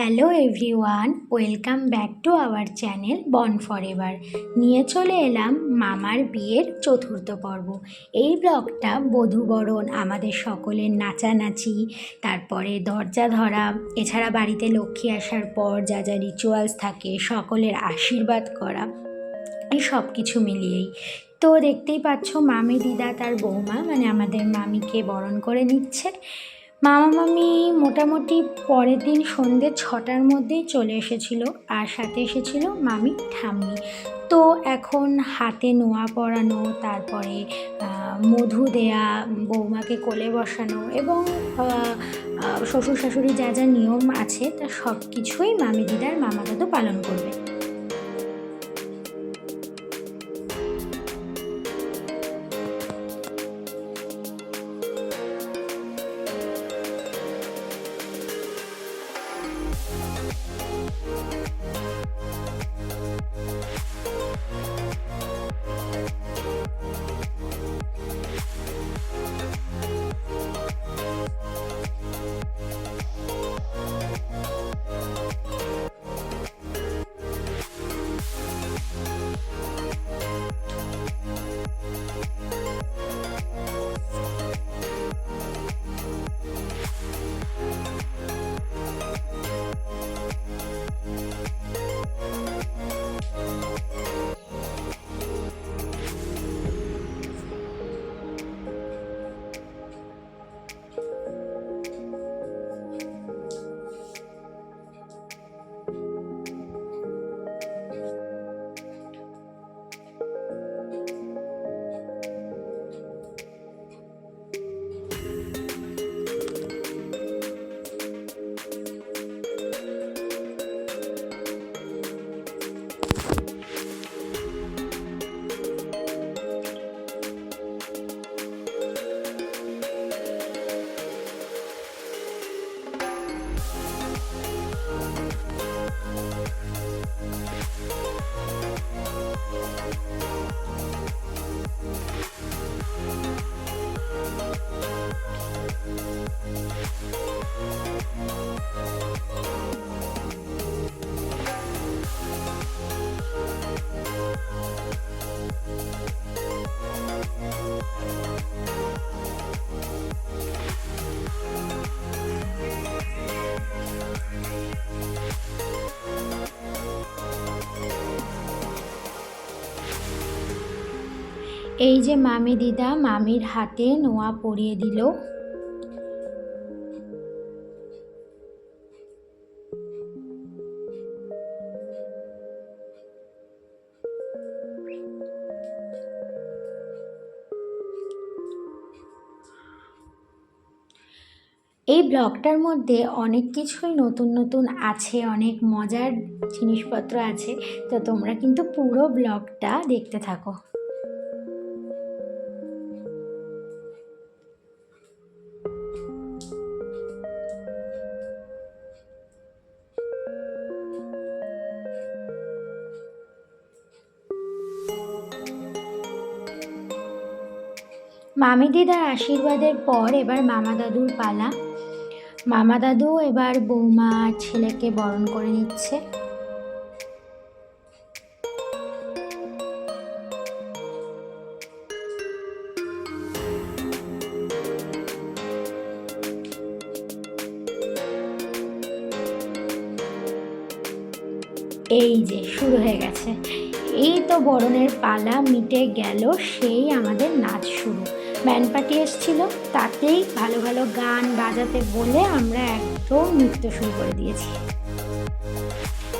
Hello everyone, welcome back to our channel বন forever. নিয়ে চলে এলাম মামার বিয়ের চতুর্থ পর্ব। এই ব্লগটা বধূবরণ আমাদের সকলের নাচানাচি, তারপরে দরজা ধরা, এছাড়া বাড়িতে লক্ষ্মী আসার পর যা যা রিচুয়ালস থাকে, সকলের আশীর্বাদ করা, এই সব কিছু মিলিয়েই। তো দেখতেই পাচ্ছ মামি দিদা তার বৌমা মানে আমাদের মামিকে বরণ করে নিচ্ছে। মামা মামি মোটামুটি পরের দিন সন্ধ্যে ছটার মধ্যেই চলে এসেছিল আর সাথে এসেছিল মামি ঠাম্মি। তো এখন হাতে নোয়া পরানো, তারপরে মধু দেয়া, বৌমাকে কোলে বসানো এবং শ্বশুর শাশুড়ি যা যা নিয়ম আছে তা সব কিছুই মামি দিদার মামা দাদু পালন করবে। we এই যে মামি দিদা, মামির হাতে নোয়া পরিয়ে দিল। এই ব্লগটার মধ্যে অনেক কিছুই নতুন নতুন আছে, অনেক মজার জিনিসপত্র আছে। তো তোমরা কিন্তু পুরো ব্লগটা দেখতে থাকো। মামি দিদার আশীর্বাদের পর এবার মামা দাদুর পালা। মামা দাদু এবার বৌমা ছেলেকে বরণ করে নিচ্ছে। এই যে, শুরু হয়ে গেছে। এই তো বরণের পালা, মিটে গেল, সেই আমাদের নাচ শুরু। ব্যান্ড পার্টি এসেছিল, তাতেই ভালো ভালো গান বাজাতে বলে আমরা একদম নৃত্য শুরু করে দিয়েছি।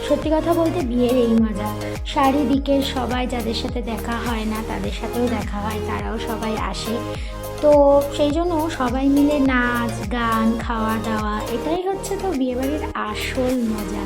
সত্যি কথা বলতে বিয়ের এই মজা। চারিদিকের সবাই যাদের সাথে দেখা হয় না, তাদের সাথেও দেখা হয়, তারাও সবাই আসে। তো সেই জন্য সবাই মিলে নাচ, গান, খাওয়া দাওয়া, এটাই হচ্ছে তো বিয়েবাড়ির আসল মজা।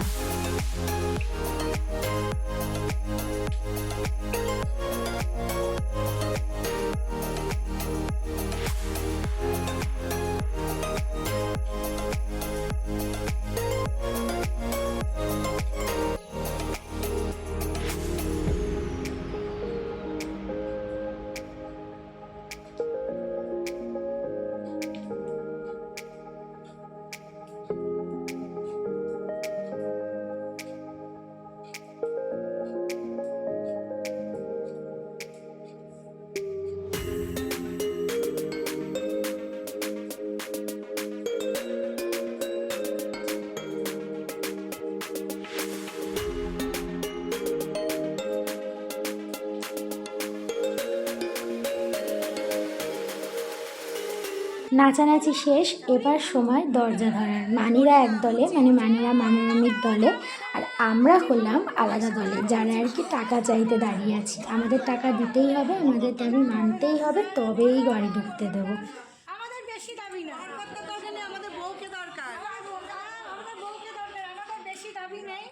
নাচানাচি শেষ এবার সময় দরজা ধরার। মানিরা এক দলে মানে মানিরা মামা মামির দলে আর আমরা হলাম আলাদা দলে যারা আর কি টাকা চাইতে দাঁড়িয়ে আছি। আমাদের টাকা দিতেই হবে আমাদের দাবি মানতেই হবে তবেই গাড়ি ঢুকতে দেবো। আমাদের বেশি দাবি না করতে দরকার নেই আমাদের বউকে দরকার। আমাদের বউকে দরকার আমাদের বেশি দাবি নেই।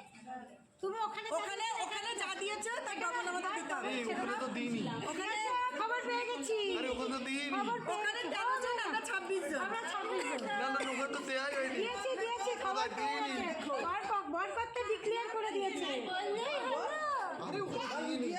তুমি ওখানে ওখানে ওখানে যা দিয়েছে তার ডবল আমাদের দিতে হবে। ওখানে তো দিইনি। ওখানে খবর পেয়ে গেছি আরে ওখানে দিন খবর ওখানে গেছি। তেরো জন আমরা ছাব্বিশ জন আমরা ছাব্বিশ জন। না না ওখানে তো তৈরি হয়নি দিয়েছি দিয়েছি খবর পেয়ে গেছে বরপক তো ডিক্লেয়ার করে দিয়েছে আরে ওখানে দিইনি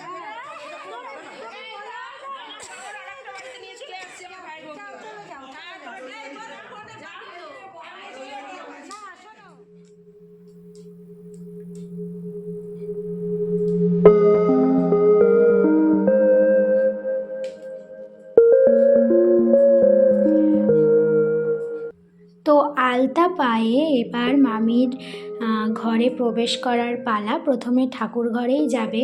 পায়ে এবার মামির ঘরে প্রবেশ করার পালা প্রথমে ঠাকুর ঘরেই যাবে।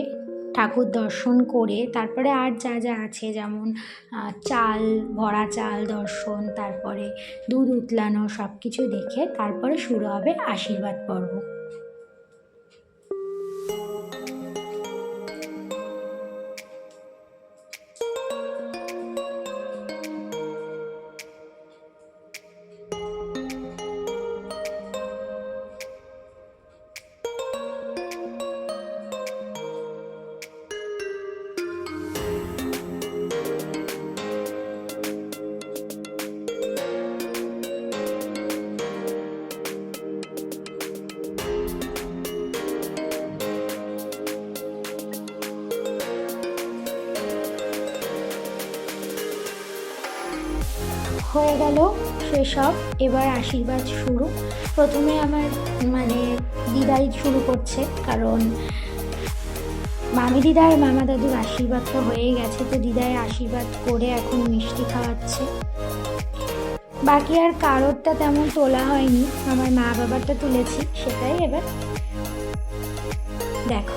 ঠাকুর দর্শন করে তারপরে আর যা যা আছে যেমন চাল, ভরা চাল দর্শন, তারপরে দুধ উতলানো সব কিছু দেখে তারপরে শুরু হবে আশীর্বাদ পর্ব। হয়ে গেল, সেসব। এবার আশীর্বাদ শুরু। প্রথমে আমার মানে দিদাই শুরু করছে, কারণ মামি দিদা আর মামা দাদুর আশীর্বাদ তো হয়েই গেছে, তো দিদাই আশীর্বাদ করে এখন মিষ্টি খাওয়াচ্ছে। বাকি আর কারোরটা তেমন তোলা হয়নি, আমার মা বাবারটা তুলেছি, সেটাই এবার। দেখো।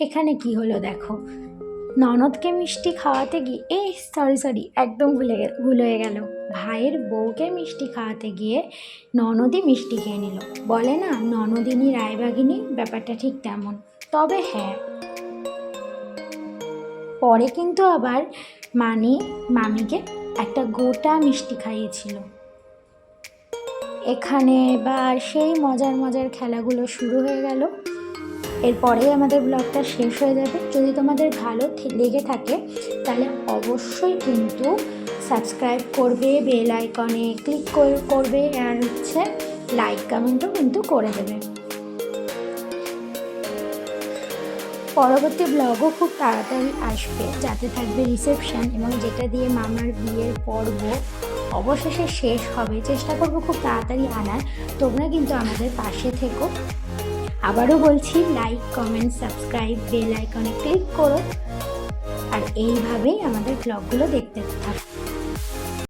এখানে কি হলো দেখো? ননদকে মিষ্টি খাওয়াতে গিয়ে, এই সরি সরি একদম ভুলে ভুল হয়ে গেল। ভাইয়ের বউকে মিষ্টি খাওয়াতে গিয়ে ননদই মিষ্টি খেয়ে নিল। বলে না, ননদিনী, রায়বাগিনী, ব্যাপারটা ঠিক তেমন। তবে হ্যাঁ। পরে কিন্তু আবার মানি, মামিকে একটা গোটা মিষ্টি খাইয়েছিল। এখানে এবার সেই মজার মজার খেলাগুলো শুরু হয়ে গেল। এরপরেই আমাদের ব্লগটা শেষ হয়ে যাবে। যদি তোমাদের ভালো লেগে থাকে, তাহলে অবশ্যই কিন্তু সাবস্ক্রাইব করবে, বেল আইকনে ক্লিক করবে, আর হচ্ছে লাইক কমেন্টও কিন্তু করে দেবে। পরবর্তী ব্লগও খুব তাড়াতাড়ি আসবে। যাতে থাকবে রিসেপশন এবং যেটা দিয়ে মামার বিয়ের পর্ব অবশেষে শেষ হবে, চেষ্টা করব খুব তাড়াতাড়ি আনার। তোমরা কিন্তু আমাদের পাশে থেকো। আবারও বলছি লাইক কমেন্ট সাবস্ক্রাইব বেল আইকনে ক্লিক করো। আর এইভাবেই আমাদের ব্লগগুলো দেখতে থাকো।